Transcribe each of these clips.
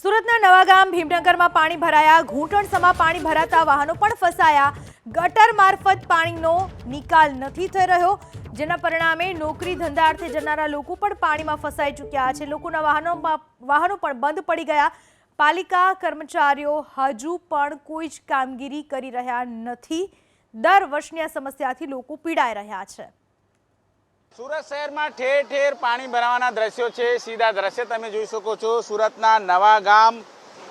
સુરતના નવાગામ ભીમનગરમાં પાણી ભરાયા, ઘૂંટણસમાં પાણી ભરાતા વાહનો પણ ફસાયા. ગટર મારફત પાણીનો નિકાલ નથી થઈ રહ્યો, જેના પરિણામે નોકરી ધંધા અર્થે જનારા લોકો પણ પાણીમાં ફસાઈ ચૂક્યા છે. લોકોના વાહનોમાં, વાહનો પણ બંધ પડી ગયા. પાલિકા કર્મચારીઓ હજુ પણ કોઈ જ કામગીરી કરી રહ્યા નથી. દર વર્ષની આ સમસ્યાથી લોકો પીડાઈ રહ્યા છે. સુરત શહેરમાં ઠેર ઠેર પાણી ભરાવાના દ્રશ્યો છે. સીધા દ્રશ્ય તમે જોઈ શકો છો. સુરતના નવા ગામ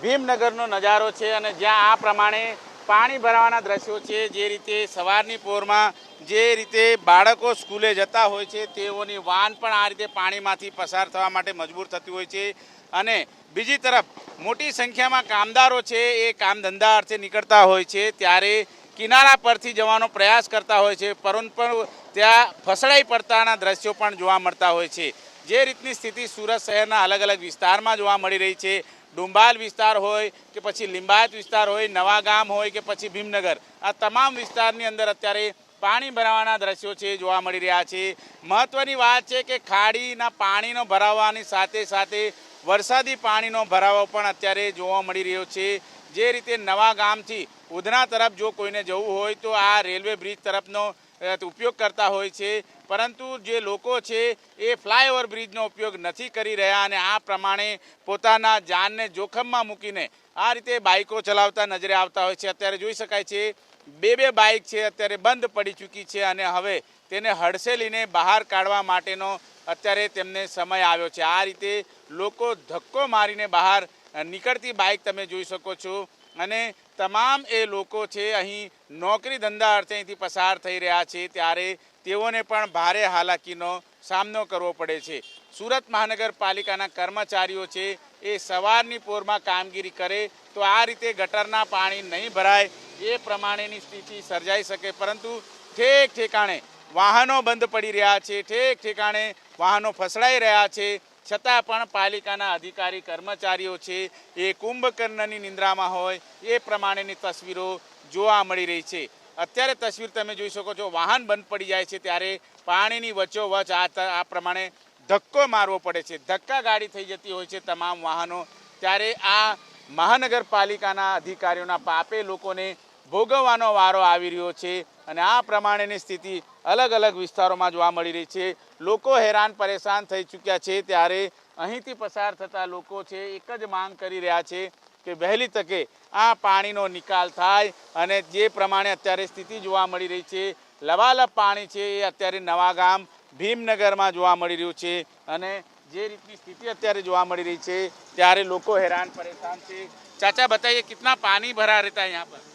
ભીમનગરનો નજારો છે અને જ્યાં આ પ્રમાણે પાણી ભરાવાના દ્રશ્યો છે. જે રીતે સવારની પોરમાં જે રીતે બાળકો સ્કૂલે જતા હોય છે, તેઓની વાન પણ આ રીતે પાણીમાંથી પસાર થવા માટે મજબૂર થતી હોય છે. અને બીજી તરફ, મોટી સંખ્યામાં કામદારો છે, એ કામ ધંધા અર્થે નીકળતા હોય છે. ત્યારે કિનારા પરથી જવાનો પ્રયાસ કરતા હોય છે. પરંતુ ત્યાં ફસડાઈ પડતાના દ્રશ્યો પણ જોવા મળતા હોય છે. જે રીતની સ્થિતિ સુરત શહેરના અલગ અલગ વિસ્તારમાં જોવા મળી રહી છે. ડુંબાલ વિસ્તાર હોય કે પછી લિંબાયત વિસ્તાર હોય, નવા ગામ હોય કે પછી ભીમનગર. આ તમામ વિસ્તારની અંદર અત્યારે પાણી ભરાવાના દ્રશ્યો છે, જોવા મળી રહ્યા છે. મહત્વની વાત છે કે ખાડીના પાણીનો ભરાવાની સાથે સાથે વરસાદી પાણીનો ભરાવો પણ અત્યારે જોવા મળી રહ્યો છે. જે રીતે નવા ગામથી ઉધના તરફ જો કોઈને જવું હોય તો આ રેલવે બ્રિજ તરફનો ઉપયોગ કરતા હોય છે. પરંતુ જે લોકો છે, એ ફ્લાયઓવર બ્રિજનો ઉપયોગ નથી કરી રહ્યા અને આ પ્રમાણે પોતાના જાનને જોખમમાં મૂકીને આ રીતે બાઇકો ચલાવતા નજરે આવતા હોય છે. અત્યારે જોઈ શકાય છે, બે બે બાઇક છે, અત્યારે બંધ પડી ચૂકી છે અને હવે તેને હડસેલીને બહાર કાઢવા માટેનો અત્યારે તેમને સમય આવ્યો છે. આ રીતે લોકો ધક્કો મારીને બહાર નીકળતી બાઇક તમે જોઈ શકો છો. અને તમામ એ લોકો છે અહીં નોકરી ધંધા અર્થે અહીંથી પસાર થઈ રહ્યા છે. ત્યારે તેઓને પણ ભારે હાલાકીનો સામનો કરવો પડે છે. સુરત મહાનગરપાલિકાના કર્મચારીઓ છે, એ સવારની પોરમાં કામગીરી કરે તો આ રીતે ગટરના પાણી નહીં ભરાય એ પ્રમાણેની સ્થિતિ સર્જાઈ શકે. પરંતુ ઠેક ઠેકાણે વાહનો બંધ પડી રહ્યા છે, ઠેક ઠેકાણે વાહનો ફસડાઈ રહ્યા છે. છતાં પણ પાલિકાના અધિકારી કર્મચારીઓ છે, એ કુંભકર્ણની નિંદ્રામાં હોય, એ પ્રમાણેની તસવીરો જોવા મળી રહી છે. અત્યારે તસવીર તમે જોઈ શકો છો, વાહન બંધ પડી જાય છે ત્યારે પાણીની વચ્ચોવચ આ આ પ્રમાણે ધક્કો મારવો પડે છે. ધક્કા ગાડી થઈ જતી હોય છે તમામ વાહનો. ત્યારે આ મહાનગરપાલિકાના અધિકારીઓના પાપે લોકોને ભોગવવાનો વારો આવી રહ્યો છે અને આ પ્રમાણેની સ્થિતિ અલગ અલગ વિસ્તારોમાં જોવા મળી રહી છે. લોકો હેરાન પરેશાન થઈ ચૂક્યા છે ત્યારે અહીંથી પસાર થતા લોકો છે એક જ માંગ કરી રહ્યા છે કે વહેલી તકે આ પાણીનો નિકાલ થાય અને જે પ્રમાણે અત્યારે સ્થિતિ જોવા મળી રહી છે લવાલબ પાણી છે એ અત્યારે નવા ગામ ભીમનગરમાં જોવા મળી રહ્યું છે અને જે રીતની સ્થિતિ અત્યારે જોવા મળી રહી છે ત્યારે લોકો હેરાન પરેશાન છે. ચાચા, બતાઈએ કિતના પાણી ભરા રહેતા અહીંયા પર?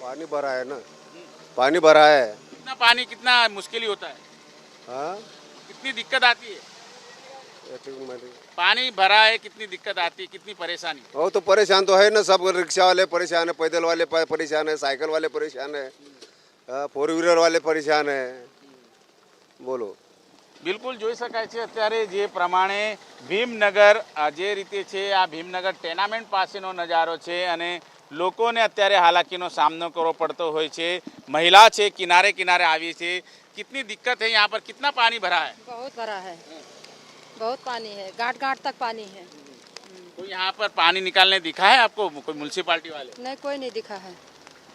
पानी भरा है ना पानी भरा है कितना पानी कितना मुश्किल होता है हाँ कितनी दिक्कत आती है ये ठीक मैंने- पानी भरा है कितनी दिक्कत आती है कितनी परेशानी वो तो परेशान तो है ना सब रिक्शा वाले परेशान है पैदल वाले प- परेशान है साइकिल वाले परेशान है फोर व्हीलर वाले परेशान है बोलो બિલકુલ જોઈ શકાય છે અત્યારે જે પ્રમાણે ભીમનગર આ જે રીતે છે આ ભીમનગર ટેનામેન્ટ પાસેનો નજારો છે અને લોકોને અત્યારે હાલાકીનો સામનો કરવો પડતો હોય છે મહિલા છે કિનારે કિનારે આવી છે कितनी दिक्कत है यहाँ पर कितना पानी भरा है बहुत भरा है बहुत पानी है गांठ गांठ तक पानी है तो यहाँ पर पानी निकालने दिखा है आपको कोई म्यूनसिपालिटी वाले नहीं कोई नहीं दिखा है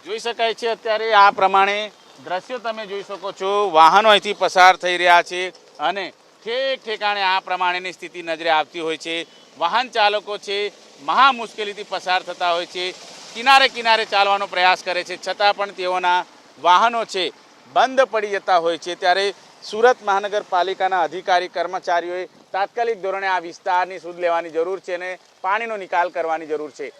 જોઈ શકાય છે અત્યારે આ પ્રમાણે દ્રશ્યો તમે જોઈ શકો છો વાહનો અહીંથી પસાર થઈ રહ્યા છે અને ઠેક ઠેકાણે આ પ્રમાણેની સ્થિતિ નજરે આવતી હોય છે વાહન ચાલકો છે મહા મુશ્કેલીથી પસાર થતા હોય છે કિનારે કિનારે ચાલવાનો પ્રયાસ કરે છે. છતાં પણ તેઓના વાહનો છે, બંધ પડી જતા હોય છે. ત્યારે સુરત મહાનગરપાલિકાના અધિકારી કર્મચારીઓએ તાત્કાલિક ધોરણે આ વિસ્તારની સુધ લેવાની જરૂર છે અને પાણીનો નિકાલ કરવાની જરૂર છે.